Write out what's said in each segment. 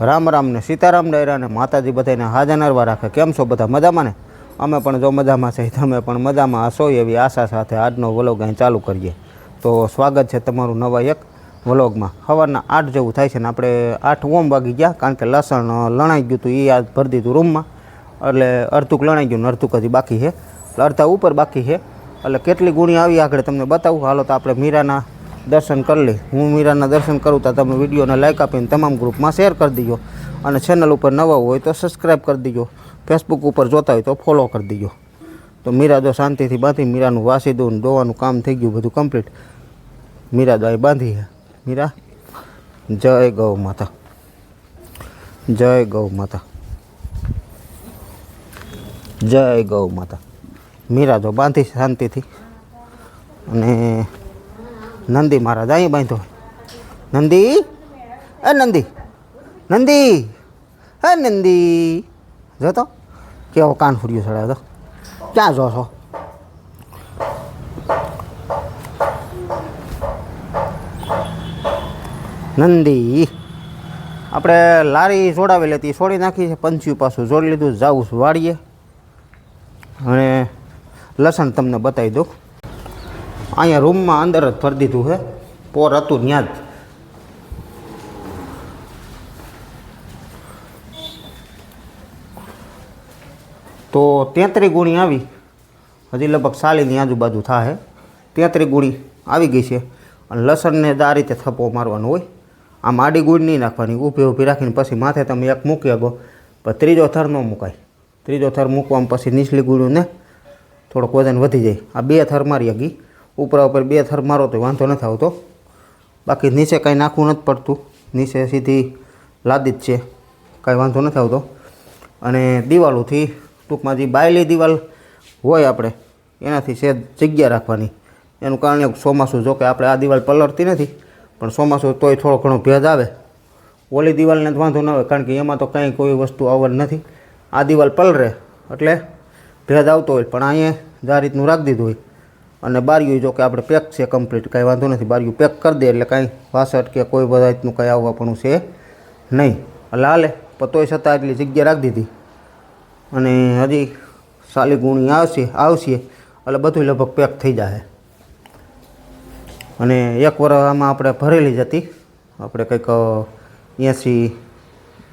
રામ રામ ને સીતારામ ડાયરા માતાજી બધાને હાજર નરવા રાખે. કેમ છો બધા? મજામાં ને? અમે પણ જો મજામાં છે તમે પણ મજામાં હશો એવી આશા સાથે આજનો વ્લોગ અહીં ચાલુ કરીએ. તો સ્વાગત છે તમારું નવા એક વ્લોગમાં. સવારના આઠ જેવું થાય છે ને આપણે આઠ ઓમ વાગી ગયા, કારણ કે લસણ લણાઈ ગયું હતું એ આ ભરી દીધું રૂમમાં. એટલે અડધુંક લણાઈ ગયું ને અડધુંક હજી બાકી છે. અડધા ઉપર બાકી છે. એટલે કેટલી ગુણી આવી આગળ તમને બતાવું. હાલો તો આપણે મીરાના દર્શન કરી લે. હું મીરાના દર્શન કરું તો તમે વિડીયોને લાઇક આપીને તમામ ગ્રુપમાં શેર કરી દીજો. અને ચેનલ ઉપર નવા હોય તો સબસ્ક્રાઈબ કરી દીજો. ફેસબુક ઉપર જોતા હોય તો ફોલો કરી દીજો. તો મીરા જો શાંતિથી બાંધી, મીરાનું વાસી દઉં દોવાનું કામ થઈ ગયું, બધું કમ્પ્લીટ મીરા દોઈ બાંધી છે. મીરા, જય ગૌ માતા. જય ગૌ માતા. જય ગૌ માતા. મીરા જો બાંધી શાંતિથી. અને નંદી મહારાજ, અહીં બાંધો. નંદી? એ નંદી. નંદી? હે નંદી. જો તો, કેવો કાન ફૂર્યો ચડાવ્યો તો. ક્યાં જો છો? નંદી. આપણે લારી જોડાવેલી હતી છોડી નાખી છે, પંચ્યું પાછું જોડી લીધું, જાઉં છું વાડીએ. અને લસણ તમને બતાવી દઉં. અહીંયા રૂમમાં અંદર જ ભરી દીધું છે પોર હતું ત્યાં જ. તો તેત્રી ગુણી આવી. હજી લગભગ સાલીની આજુબાજુ થાય તેત્રી ગુણી આવી ગઈ છે. અને લસણને દા રીતે થપ્પો મારવાનો હોય. આમ આડી ગુણ નહીં નાખવાની. ઊભી ઊભી રાખીને પછી માથે તમે એક મૂકી શકો પણ ત્રીજો થર ન મુકાય. ત્રીજો થર મૂકવામાં પછી નીચલી ગુણીને થોડોક વજન વધી જાય. આ બે થર મારી આગી. ઉપરા ઉપર બે થર મારો તો વાંધો નથી આવતો. બાકી નીચે કાંઈ નાખવું નથી પડતું. નીચે સીધી લાદી જ છે. કાંઈ વાંધો નથી આવતો. અને દિવાલોથી ટૂંકમાં જે બાયલી દિવાલ હોય આપણે, એનાથી છે જગ્યા રાખવાની. એનું કારણ ચોમાસું જો કે આપણે આ દિવાલ પલળતી નથી, પણ ચોમાસું તોય થોડો ઘણો ભેજ આવે. ઓલી દિવાલને વાંધો ન આવે, કારણ કે એમાં તો કાંઈ કોઈ વસ્તુ આવડ નથી. આ દિવાલ પલરે એટલે ભેજ આવતો હોય, પણ અહીંયા જ આ રીતનું રાખી દીધું હોય. અને બારીયું જો કે આપણે પેક છે કમ્પ્લીટ કાંઈ વાંધો નથી. બારીયું પેક કરી દે એટલે કાંઈ વાસઠ કે કોઈ બધા રીતનું કાંઈ આવવાપણું છે નહીં. એટલે હાલે, પણ તોય છતાં એટલી જગ્યા રાખી દીધી. અને હજી સાલી ગુણી આવશે આવશે, એટલે બધું લગભગ પેક થઈ જશે અને એક વર આમાં આપણે ભરેલી જ હતી. આપણે કંઈક એંસી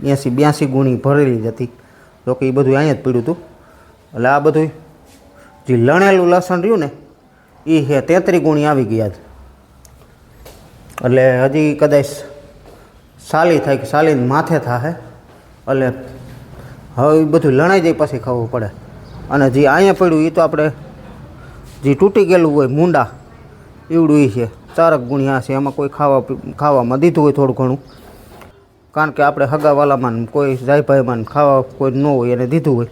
એંસી, બ્યાસી ગુણી ભરેલી જ હતી. જોકે એ બધું અહીંયા જ પડ્યું હતું. એટલે આ બધું જે લણેલું લસણ રહ્યું ને એ છે તેત્રી ગુણી આવી ગયા છે. એટલે હજી કદાચ સાલી થાય કે સાલીને માથે થાય એટલે હવે બધું લણાઈ જાય પછી ખાવું પડે. અને જે અહીંયા પડ્યું એ તો આપણે જે તૂટી ગયેલું હોય મુંડા એવડું એ છે. ચારક ગુણ્યા છે, એમાં કોઈ ખાવા ખાવામાં દીધું હોય થોડું ઘણું. કારણ કે આપણે હગાવાલામાં કોઈ જાયભાઈમાં ભાઈમાં ખાવા કોઈ ન હોય એને દીધું હોય,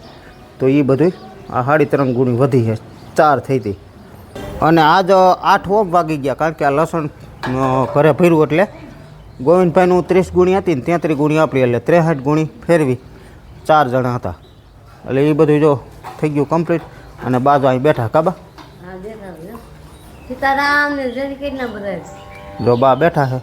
તો એ બધું આ સાડી ત્રણ ગુણી વધી છે. ચાર થઈ હતી અને આજ આઠ ઓમ વાગી ગયા કારણ કે આ લસણ ઘરે ભર્યું એટલે ગોવિંદભાઈનું ત્રીસ ગુણી હતી ને તેત્રીસ ગુણી આપણી એટલે ત્રેસઠ ગુણી ફેરવી ચાર જણા હતા. એટલે એ બધું જો થઈ ગયું કમ્પ્લીટ અને બાજુ અહીં બેઠા કાબા. જો બા બેઠા છે.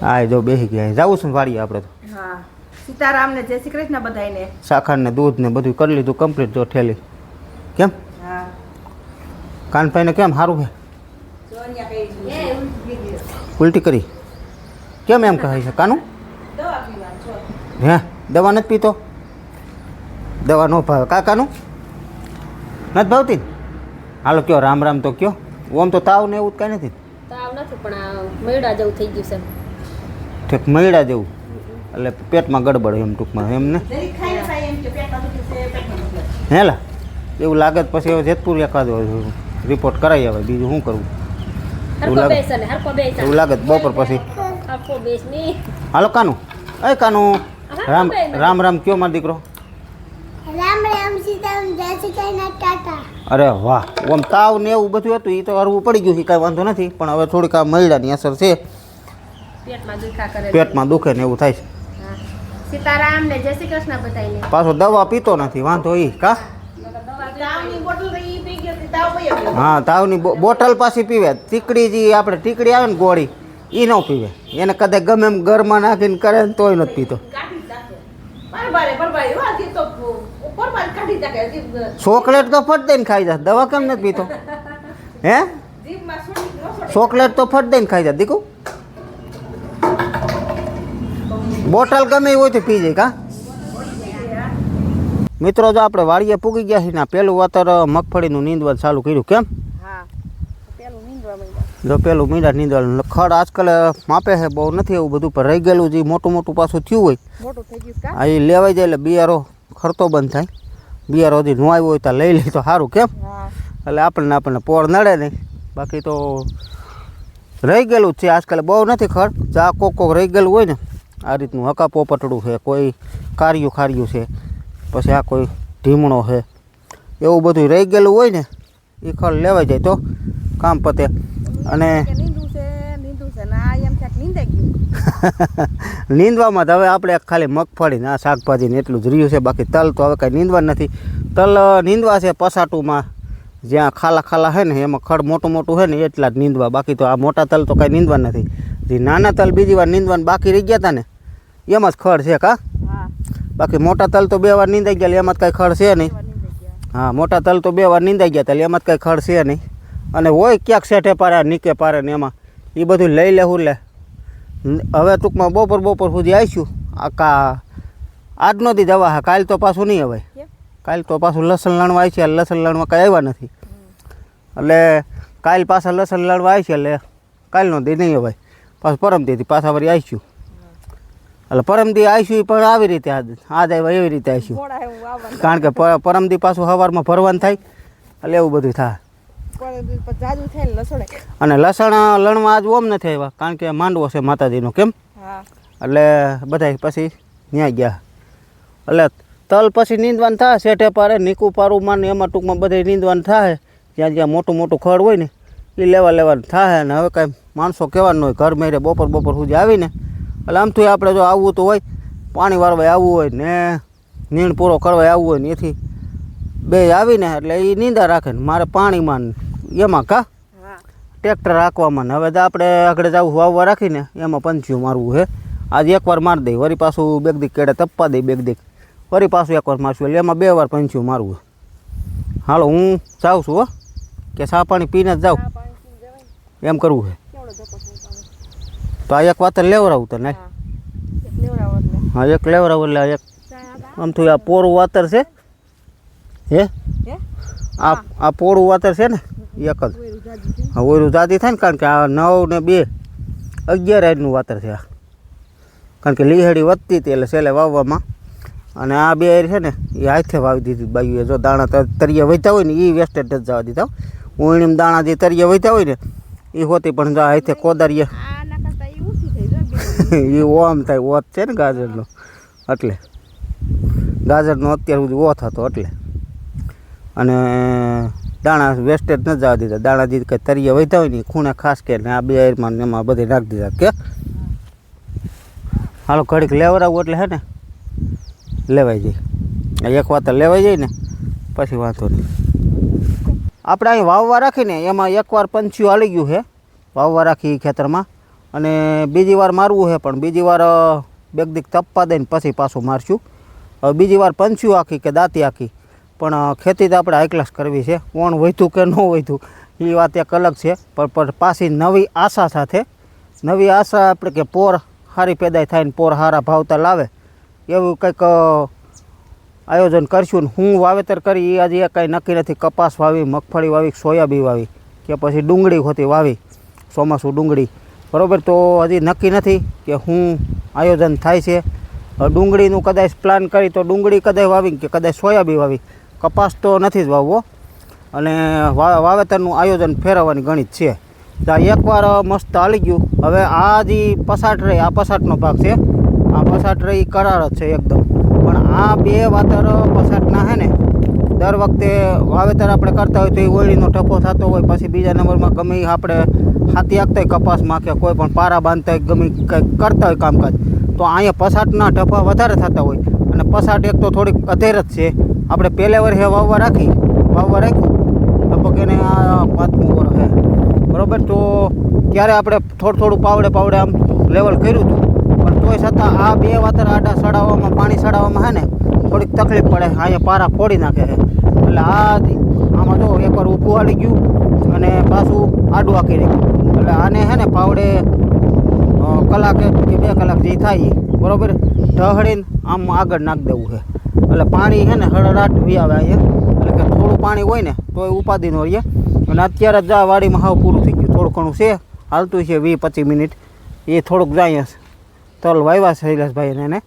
હા. જો બેસી ગયા જવું છે વાડીએ આપણે તો? હા. સીતારામ ને જય શ્રી કૃષ્ણ બધાયને. સાખર ને દૂધ ને બધું કરી લીધું કમ્પ્લીટ જો ઠેલી. કેમ? હા. કાનભાઈને કેમ સારું છે. ઉલટી કરી? કેમ એમ કહે છે? કાનું? દવા હે દવા નથી પીતો? દવા ન ભાવે. કાકાનું નથી ભાવતી હાલો કયો રામ રામ તો કયો. ઓમ તો તાવ ને એવું જ કાંઈ નથી તાવ નથી પણ આ મેળા જેવું થઈ ગયું છે. ઠીક મૈડા જેવું. એટલે પેટમાં ગડબડ એમ ટૂંકમાં એમ ને? જરી ખાઈને થાય એમ કે પેટમાં દુખે છે પેટમાં દુખે છે. હેલા એવું લાગે પછી હવે જેતપુર એકાદો રિપોર્ટ કરાવી આવે બીજું શું કરવું? એવું લાગે એવું લાગે બપોર પછી. હાલો કાનું. એ કાનું રામ રામ રામ કયો મારો દીકરો? અરે વાહ ઓમ તાવ ને એવું બધું હતું એ તો હરવું પડી ગયું છે કાંઈ વાંધો નથી પણ હવે થોડીક આ મહિલાની અસર છે. પેટમાં દુખા કરે પેટમાં દુખે ને એવું થાય છે. સીતારામ ને જય શ્રી કૃષ્ણ બધાને પાછો દવા પીતો નથી વાંધો કા? ઈ ગયો. હા તાવની બોટલ પાછી પીવે. ટીકડી જે આપણે ટીકડી આવે ને ગોળી એ ન પીવે. એને કદાચ ગમે એમ ઘરમાં નાખીને કરે ને તોય નથી પીતો. ચોકલેટ તો ફટ દઈને ખાઈ જાય દવા કેમ નથી પીતો? હે. ચોકલેટ તો ફટ દઈને ખાઈ જાય દીકુ બોટલ ગમે હોય તો પી જાય કા? મિત્રો જો આપણે વાડીએ પૂગી ગયા છીએ ને પેલું વાતર મગફળીનું નીંદવાનું ચાલુ કર્યું. કેમ. જો પેલું મીંડા નીંદવાનું ખડ આજકાલ માપે છે બહુ નથી એવું બધું પણ રહી ગયેલું જે મોટું મોટું પાછું થયું હોય આ એ લેવાઈ જાય એટલે બિયારો ખરતો બંધ થાય. બિયારો હજી નો આવ્યો હોય તો લઈ લઈ તો સારું કેમ? એટલે આપણને આપણને પોર નડે નહીં. બાકી તો રહી ગયેલું જ છે આજકાલ. બહુ નથી ખડ. જા કોક કોક રહી ગયેલું હોય ને આ રીતનું હકા પોપટડું છે કોઈ કાર્યું ખાર્યું છે પછી આ કોઈ ઢીમણો છે. એવું બધું રહી ગયેલું હોય ને એ ખડ લેવાઈ જાય તો કામ પતે. અને નીંદવામાં તો હવે આપણે ખાલી મગફળી ને આ શાકભાજી ને એટલું જ રહ્યું છે બાકી તલ તો હવે કાંઈ નીંદવા નથી. તલ નીંદવા છે પસાટુમાં જ્યાં ખાલા ખાલા છે ને એમાં ખડ મોટું મોટું છે ને એટલા જ નીંદવા. બાકી તો આ મોટા તલ તો કાંઈ નીંદવા નથી. જે નાના તલ બીજી વાર નીંદવાનું બાકી રહી ગયા હતા ને એમાં જ ખડ છે કા? બાકી મોટા તલ તો બે વાર નીંદાઈ ગયા એમાં જ કાંઈ ખડ છે નહીં. હા મોટા તલ તો બે વાર નીંદાઈ ગયા હતા એમાં જ કાંઈ ખડ છે નહીં. અને હોય ક્યાંક શેઠે પારે નીકે પારે ને એમાં. એ બધું લઈ લેવું લે. હવે ટૂંકમાં બપોર બપોર સુધી આવીશું. આ કા આજનો દી દવા હા કાલ તો પાછું નહીં હવે કાલ તો પાછું લસણ લણવા આવી છે લસણ લણવા કાંઈ આવ્યા નથી. એટલે કાલ પાછા લસણ લણવા આવી છે એટલે કાલનો દી નહીં હવે પાછું પરમદીથી પાછા વળી આવીશું. એટલે પરમદી આવીશું પણ આવી રીતે આજ આવ્યા એવી રીતે આવીશું કારણ કે પરમદી પાછું સવારમાં ભરવાનું થાય એટલે એવું બધું થાય. અને લસણ લણવા આજ ઓમ નથી આવ્યા કારણ કે માંડવો છે માતાજીનો કેમ? એટલે બધા પછી ત્યાં ગયા. એટલે તલ પછી નીંદવાનું થાય શેઠે પારે નીકું પારું માને એમાં ટૂંકમાં બધે નીંદવાનું થાય. જ્યાં જ્યાં મોટું મોટું ખડ હોય ને એ લેવા લેવાનું થાય. અને હવે કાંઈ માણસો કહેવાનું હોય ઘર મેરે બપોર બપોર સુધી આવીને એટલે આમ તો આપણે જો આવવું તો હોય પાણી વાળવા આવવું હોય ને નીણ પૂરો કરવા આવવું હોય ને એથી. બે આવીને એટલે એ નીંદા રાખે ને મારે પાણીમાં એમાં કા? ટ્રેક્ટર રાખવામાં ને. હવે તો આપણે આગળ જવું વાવવા રાખીને એમાં પંચ્યું મારવું છે. આજે એકવાર મારી દઈ વળી પાછું બેગ દીક કેડે તપવા દઈ બેગ દીક. વળી પાછું એકવાર મારશું એટલે એમાં બે વાર પંચ્યું મારવું હાલો હું જાઉં છું હો. કે સા પાણી પીને જ જાઉં. એમ કરવું છે કેવડો ધક્કો થાય પાણી તો આ એક વાતર લેવરાવું તને હા એક હા એક લેવરાવું એટલે એક આમ થયું આ પોરું વાતર છે. હે? આ આ પોરું વાતર છે ને એક જ. હા ઓયરું દાદી થાય ને કારણ કે આ નવ ને બે અગિયાર આઈનું વાતર છે આ. કારણ કે લીહડી વધતી હતી એટલે છેલ્લે વાવવામાં. અને આ બે છે ને એ હાથે વાવી દીધી બાયુએ જો દાણા તરીએ તરિયે વહેતા હોય ને એ વેસ્ટેડ જ જવા દીધા ઉણીમ દાણા જે તરિયે વહેતા હોય ને એ હોતી પણ જો હાથે કોદારીએ આના કરતા ઈ ઊંચી થઈ જાય એ ઓમ થાય, ઓત છે ને ગાજરનો, એટલે. ગાજરનો અત્યાર સુધી ઓથ હતો, એટલે. અને દાણા વેસ્ટેજ ન જવા દીધા. દાણા જે કંઈ તરિયે વહેતા હોય ને ખૂણે ખાસ કે આ બે એરમાં એમાં બધે નાખી દીધા. કે? હાલો, ઘડીક લેવરાવું એટલે હે ને? લેવાઈ જાય. એક વાત લેવાઈ જાય ને, પછી વાંધો નહીં. આપણે અહીં વાવવા રાખીને એમાં એકવાર પંચ્યું હાલી ગયું છે. વાવવા રાખી ખેતરમાં. અને બીજી વાર મારવું છે પણ બીજી વાર બેગદીક બેગ દીક તપવા દઈને પછી પાછું મારશું. હવે બીજી વાર પંચ્યું આખી કે દાંતી આખી. પણ ખેતી તો આપણે હાઈ કરવી છે. કોણ વધ્યું કે ન વધ્યું એ વાત એક અલગ છે. પણ પાછી નવી આશા સાથે, નવી આશા આપણે કે પોર સારી પેદાય થાય ને પોર સારા ભાવતા લાવે. એવું કંઈક આયોજન કરશું ને હું વાવેતર કરી એ હજી કાંઈ નક્કી નથી. કપાસ વાવી, મગફળી વાવી સોયાબીન વાવી. કે પછી ડુંગળી હોતી વાવી. ચોમાસું ડુંગળી. બરાબર? તો હજી નક્કી નથી કે હું આયોજન થાય છે. ડુંગળીનું કદાચ પ્લાન કરી તો ડુંગળી કદાચ વાવી કે કદાચ સોયાબી વાવી. કપાસ તો નથી જ વાવવો. અને વાવેતરનું આયોજન ફેરવવાની ગણિત છે. તો એકવાર મસ્ત હાલી ગયું. હવે આ જે પસાટ રહી, આ પસાટનો ભાગ છે. આ પસાટ રહી કરાર જ છે એકદમ. પણ આ બે વાતર પસાટના હે ને દર વખતે વાવેતર આપણે કરતા હોય તો એ ઓળીનો ટપો થતો હોય, પછી બીજા નંબરમાં ગમે આપણે હાથી આપતા હોય કપાસમાં કે કોઈ પણ પારા બાંધતા હોય, ગમે કંઈક કરતા હોય કામકાજ, તો અહીંયા પસાટના ટપા વધારે થતા હોય. અને પસાટ એક તો થોડીક અધેર જ છે. આપણે પહેલે વર્ષે વાવવા રાખી, વાવવા રાખ્યું, લગભગ એને આ પાંચમું વર્ષ હે. બરાબર? તો ત્યારે આપણે થોડું થોડું પાવડે પાવડે આમ લેવલ કર્યું હતું. પણ તોય છતાં આ બે વાતર આડા સડાવવામાં પાણી સડાવવામાં હે ને થોડીક તકલીફ પડે અહીંયા પારા ફોડી નાખે છે. એટલે આ આમાં જો એકવાર ઊભું આડી ગયું અને પાછું આડું આકી નાખ્યું એટલે આને છે ને પાવડે કલાક કે બે કલાક જે થાય બરાબર? ઢહળીને આમ આગળ નાખી દેવું છે. એટલે પાણી છે ને હળડાટ વી આવે અહીંયા. એટલે કે થોડું પાણી હોય ને તો એ ઉપાધિનો રહીએ. અને અત્યારે જ આ વાડીમાં હાવ પૂરું થઈ ગયું. થોડું ઘણું છે, હાલતું છે વીસ પચીસ મિનિટ. એ થોડુંક જાય તલ વાવ્યા છે શૈલેષભાઈને એને.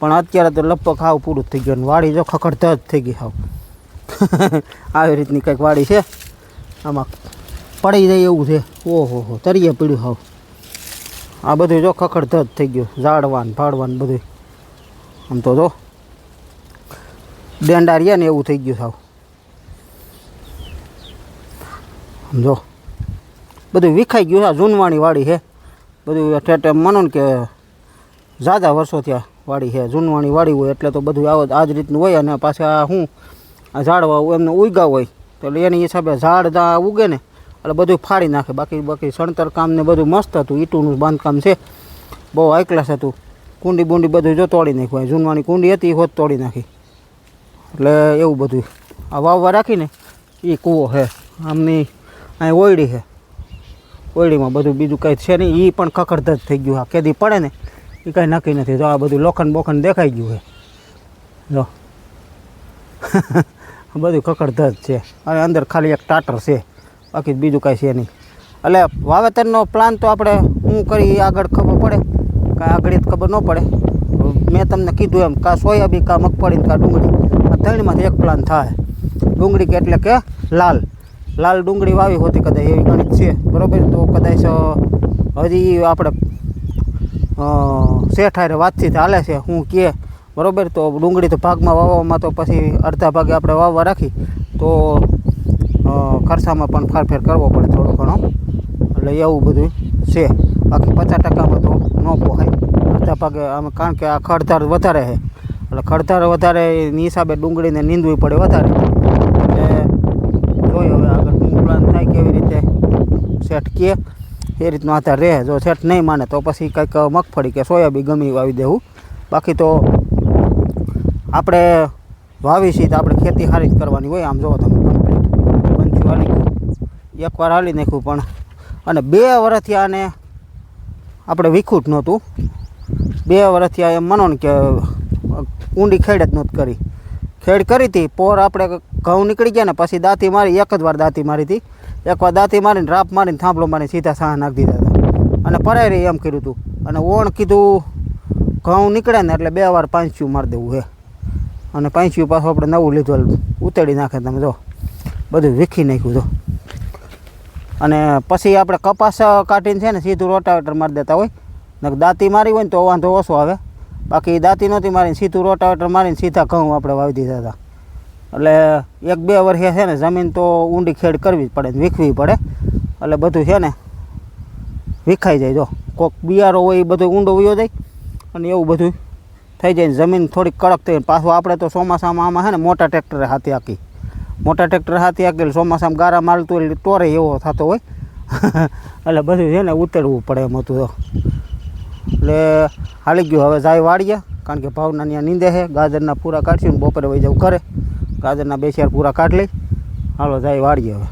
પણ અત્યારે તો લગભગ હાવ પૂરું જ થઈ ગયું વાડી જો ખખડતા જ થઈ ગઈ હાવ. આવી રીતની કંઈક વાડી છે. આમાં પડી જાય એવું છે. ઓહો હો, તરીએ પીડ્યું હાવ. આ બધું જો ખખડધજ થઈ ગયું. ઝાડવાન ફાડવાન બધું. આમ તો જો ડેંડા રહ્યા ને એવું થઈ ગયું સાવ જો બધું વિખાઈ ગયું છે. જૂનવાણી વાડી છે. બધું ઠેઠ માનો ને કે ઝાઝા વર્ષો થયા. વાડી છે, જૂનવાણી વાડી હોય એટલે તો બધું આવો આ જ રીતનું હોય અને પાછા શું આ ઝાડવા એમને ઉગ્યા હોય. તો એની હિસાબે ઝાડ ત્યાં ઉગે ને, એટલે બધું ફાડી નાખે. બાકી બાકી સણતર કામ ને બધું મસ્ત હતું. ઈટુનું બાંધકામ છે. બહુ હાઈ હતું. કુંડી બુંડી બધું જો તોડી નાખ્યું જૂનવાણી કુંડી હતી હોત તોડી નાખી. એટલે એવું બધું. આ વાવવા રાખીને એ કૂવો છે. આમની અહીં ઓયડી છે. ઓયડીમાં બધું બીજું કંઈ છે નહીં. એ પણ ખખડધજ થઈ ગયું. આ કેદી પડે ને એ કાંઈ નક્કી નથી. જો આ બધું લોખંડ બોખંડ દેખાઈ ગયું છે. જો. બધું કકડધજ છે. અને અંદર ખાલી એક ટાટર છે. બાકી બીજું કાંઈ છે નહીં. એટલે વાવેતરનો પ્લાન તો આપણે હું કરી આગળ ખબર પડે. કાંઈ આગળ ખબર ન પડે. મેં તમને કીધું એમ કાં સોયાબી કાં મગફળી કાં ડુંગળી. આ ત્રણમાંથી એક પ્લાન થાય. ડુંગળી કે એટલે કે લાલ. લાલ ડુંગળી વાવી હોતી કદાચ એવી ગણિત છે. બરાબર? તો કદાચ હજી આપણે અ, શેઠ હારે વાતચીત હાલે છે હું કે બરાબર તો ડુંગળી તો ભાગમાં વાવવામાં તો પછી અડધા ભાગે આપણે વાવવા રાખી તો ખરસામાં પણ ફારફેર કરવો પડે થોડો ઘણો. એટલે એવું બધું છે. બાકી પચાસ ટકામાં તો ન પોહાય. અડધા ભાગે આમ કારણ કે આ ખડધાર વધારે છે. એટલે ખડધાર વધારે એની હિસાબે ડુંગળીને નીંદવી પડે વધારે. એટલે જોઈએ હવે આગળ શું પ્લાન થાય કેવી રીતે. સેટ કે એ રીતનો આધાર રહે. જો શેઠ નહીં માને તો પછી કંઈક મગફળી કે સોયાબીન ગમી વાવી દેવું. બાકી તો આપણે વાવી છીએ તો આપણે ખેતી સારી જ કરવાની હોય. આમ જોવો તમે એકવાર હાલી નાખ્યું પણ. અને બે વર્ષથી આને આપણે વિખૂટ નહોતું. બે વર્ષથી આ એમ માનો ને કે ઊંડી ખેડ જ નહોતી કરી. ખેડ કરી હતી. પોર આપણે ઘઉં નીકળી ગયા ને પછી દાંતી મારી, એક જ વાર દાંતી મારી હતી. એકવાર દાંતી મારીને, રાપ મારીને, થાંભલો મારીને સીધા સાહ નાખી દીધા હતા. અને પરાય રહી એમ કર્યું હતું અને ઓણ કીધું, ઘઉં નીકળે ને એટલે બે વાર પાંચ્યું મારી દેવું હે. અને પાંચ્યું પાછું આપણે નવું લીધું, ઉતેડી નાખે તમે જો. બધું વીખી નાખ્યું જો. અને પછી આપણે કપાસ કાઢીને છે ને સીધું રોટાવેટર મારી દેતા હોય. ને દાંતી મારી હોય ને તો વાંધો ઓછો આવે. બાકી દાંતી નહોતી મારીને સીધું રોટાવેટર મારીને સીધા ઘઉં આપણે વાવી દીધા હતા. એટલે એક બે વર્ષે છે ને જમીન તો ઊંડી ખેડ કરવી જ પડે વીખવી પડે. એટલે બધું છે ને વિખાઈ જાય જો. કોક બિયારો હોય એ બધું ઊંડો વયો જાય અને એવું બધું થઈ જાય જમીન થોડીક કડક થઈ પાછું આપણે તો ચોમાસામાં આમાં છે ને મોટા ટ્રેક્ટરે હાથી હાકી. મોટા ટ્રેક્ટર હાથી હાકી ચોમાસામાં ગારા માલતું એટલે તોરે એવો થતો હોય. એટલે બધું છે ને ઉતરવું પડે એમ હતું તો. એટલે હાલી ગયું. હવે જાય વાળીએ કારણ કે ભાવના ત્યાં નીંદે છે. ગાજરના પૂરા કાઢશું ને બપોરે વહી જવું ઘરે. ગાજરના બે શેર પૂરા કાઢ લઈ. હાલો જાય વાળીએ હવે.